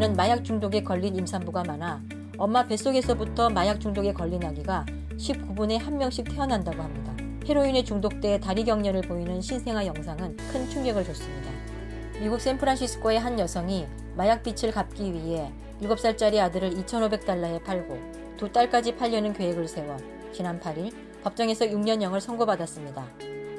미국에는 마약 중독에 걸린 임산부가 많아 엄마 뱃속에서부터 마약 중독에 걸린 아기가 19분에 한 명씩 태어난다고 합니다. 헤로인에 중독돼 다리 경련을 보이는 신생아 영상은 큰 충격을 줬습니다. 미국 샌프란시스코의 한 여성이 마약 빚을 갚기 위해 7살짜리 아들을 2,500달러에 팔고 두 딸까지 팔려는 계획을 세워 지난 8일 법정에서 6년형을 선고받았습니다.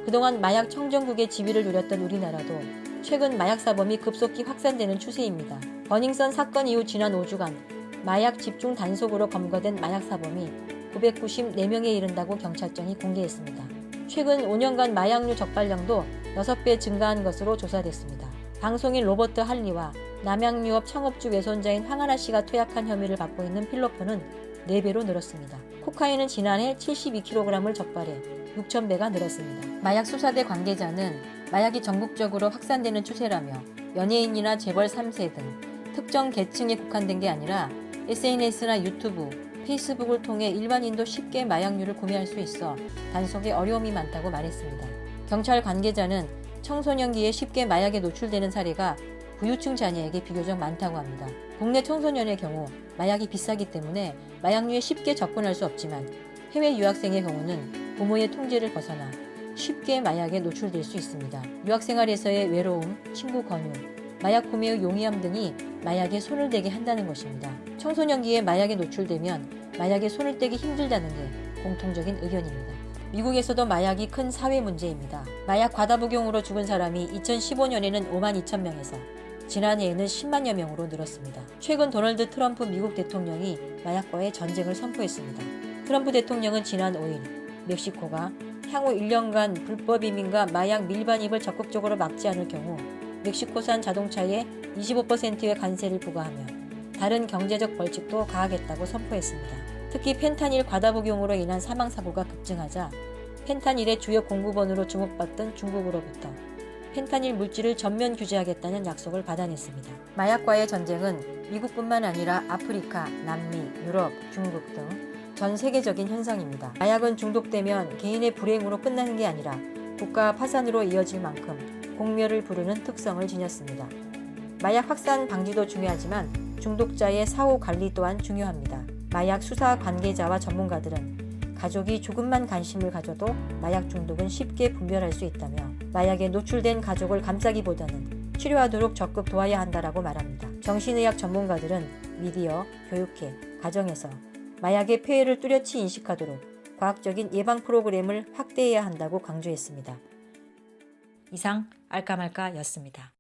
그동안 마약 청정국의 지위를 누렸던 우리나라도 최근 마약 사범이 급속히 확산되는 추세입니다. 버닝썬 사건 이후 지난 5주간 마약 집중 단속으로 검거된 마약 사범이 994명에 이른다고 경찰청이 공개했습니다. 최근 5년간 마약류 적발량도 6배 증가한 것으로 조사됐습니다. 방송인 로버트 할리와 남양유업 창업주 외손자인 황하나 씨가 투약한 혐의를 받고 있는 필로폰은 4배로 늘었습니다. 코카인은 지난해 72kg을 적발해 6,000배가 늘었습니다. 마약 수사대 관계자는 마약이 전국적으로 확산되는 추세라며 연예인이나 재벌 3세 등 특정 계층에 국한된 게 아니라 SNS나 유튜브, 페이스북을 통해 일반인도 쉽게 마약류를 구매할 수 있어 단속에 어려움이 많다고 말했습니다. 경찰 관계자는 청소년기에 쉽게 마약에 노출되는 사례가 부유층 자녀에게 비교적 많다고 합니다. 국내 청소년의 경우 마약이 비싸기 때문에 마약류에 쉽게 접근할 수 없지만 해외 유학생의 경우는 부모의 통제를 벗어나 쉽게 마약에 노출될 수 있습니다. 유학 생활에서의 외로움, 친구 권유, 마약 구매의 용이함 등이 마약에 손을 대게 한다는 것입니다. 청소년기에 마약에 노출되면 마약에 손을 떼기 힘들다는 게 공통적인 의견입니다. 미국에서도 마약이 큰 사회 문제입니다. 마약 과다 복용으로 죽은 사람이 2015년에는 5만 2천 명에서 지난해에는 10만여 명으로 늘었습니다. 최근 도널드 트럼프 미국 대통령이 마약과의 전쟁을 선포했습니다. 트럼프 대통령은 지난 5일 멕시코가 향후 1년간 불법 이민과 마약 밀반입을 적극적으로 막지 않을 경우 멕시코산 자동차에 25%의 관세를 부과하며 다른 경제적 벌칙도 가하겠다고 선포했습니다. 특히 펜타닐 과다 복용으로 인한 사망 사고가 급증하자 펜타닐의 주요 공급원으로 주목받던 중국으로부터 펜타닐 물질을 전면 규제하겠다는 약속을 받아냈습니다. 마약과의 전쟁은 미국뿐만 아니라 아프리카, 남미, 유럽, 중국 등 전 세계적인 현상입니다. 마약은 중독되면 개인의 불행으로 끝나는 게 아니라 국가 파산으로 이어질 만큼 공멸을 부르는 특성을 지녔습니다. 마약 확산 방지도 중요하지만 중독자의 사후 관리 또한 중요합니다. 마약 수사 관계자와 전문가들은 가족이 조금만 관심을 가져도 마약 중독은 쉽게 분별할 수 있다며 마약에 노출된 가족을 감싸기보다는 치료하도록 적극 도와야 한다라고 말합니다. 정신의학 전문가들은 미디어, 교육회, 가정에서 마약의 폐해를 뚜렷이 인식하도록 과학적인 예방 프로그램을 확대해야 한다고 강조했습니다. 이상 알까말까였습니다.